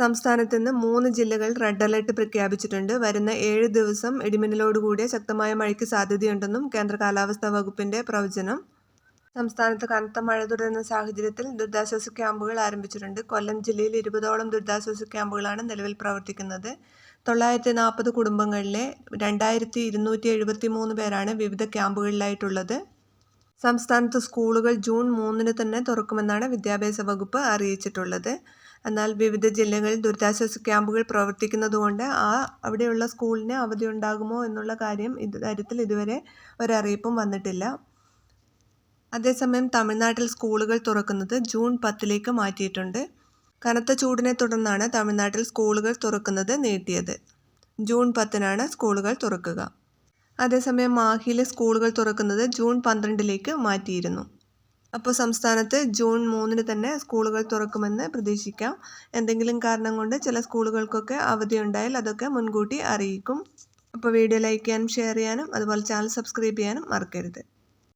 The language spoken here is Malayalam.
സംസ്ഥാനത്ത് ഇന്ന് മൂന്ന് ജില്ലകൾ റെഡ് അലർട്ട് പ്രഖ്യാപിച്ചിട്ടുണ്ട്. വരുന്ന ഏഴ് ദിവസം ഇടിമിന്നലോടുകൂടിയ ശക്തമായ മഴയ്ക്ക് സാധ്യതയുണ്ടെന്നും കേന്ദ്ര കാലാവസ്ഥാ വകുപ്പിന്റെ പ്രവചനം. സംസ്ഥാനത്ത് കനത്ത മഴ തുടരുന്ന സാഹചര്യത്തിൽ ദുരിതാശ്വാസ ക്യാമ്പുകൾ ആരംഭിച്ചിട്ടുണ്ട്. കൊല്ലം ജില്ലയിൽ ഇരുപതോളം ദുരിതാശ്വാസ ക്യാമ്പുകളാണ് നിലവിൽ പ്രവർത്തിക്കുന്നത്. തൊള്ളായിരത്തി നാൽപ്പത് കുടുംബങ്ങളിലെ രണ്ടായിരത്തി ഇരുന്നൂറ്റി എഴുപത്തി മൂന്ന് പേരാണ് വിവിധ ക്യാമ്പുകളിലായിട്ടുള്ളത്. സംസ്ഥാനത്ത് സ്കൂളുകൾ ജൂൺ മൂന്നിന് തന്നെ തുറക്കുമെന്നാണ് വിദ്യാഭ്യാസ വകുപ്പ് അറിയിച്ചിട്ടുള്ളത്. എന്നാൽ വിവിധ ജില്ലകളിൽ ദുരിതാശ്വാസ ക്യാമ്പുകൾ പ്രവർത്തിക്കുന്നതുകൊണ്ട് ആ അവിടെയുള്ള സ്കൂളിന് അവധി ഉണ്ടാകുമോ എന്നുള്ള കാര്യം ഇക്കാര്യത്തിൽ ഇതുവരെ ഒരറിയിപ്പും വന്നിട്ടില്ല. അതേസമയം തമിഴ്നാട്ടിൽ സ്കൂളുകൾ തുറക്കുന്നത് ജൂൺ പത്തിലേക്ക് മാറ്റിയിട്ടുണ്ട്. കനത്ത ചൂടിനെ തുടർന്നാണ് തമിഴ്നാട്ടിൽ സ്കൂളുകൾ തുറക്കുന്നത് നീട്ടിയത്. ജൂൺ പത്തിനാണ് സ്കൂളുകൾ തുറക്കുക. അതേസമയം മാഹിയിലെ സ്കൂളുകൾ തുറക്കുന്നത് ജൂൺ പന്ത്രണ്ടിലേക്ക് മാറ്റിയിരുന്നു. അപ്പോൾ സംസ്ഥാനത്ത് ജൂൺ മൂന്നിന് തന്നെ സ്കൂളുകൾ തുറക്കുമെന്ന് പ്രതീക്ഷിക്കാം. എന്തെങ്കിലും കാരണം കൊണ്ട് ചില സ്കൂളുകൾക്കൊക്കെ അവധി ഉണ്ടായാൽ അതൊക്കെ മുൻകൂട്ടി അറിയിക്കും. അപ്പോൾ വീഡിയോ ലൈക്ക് ചെയ്യാനും ഷെയർ ചെയ്യാനും അതുപോലെ ചാനൽ സബ്സ്ക്രൈബ് ചെയ്യാനും മറക്കരുത്.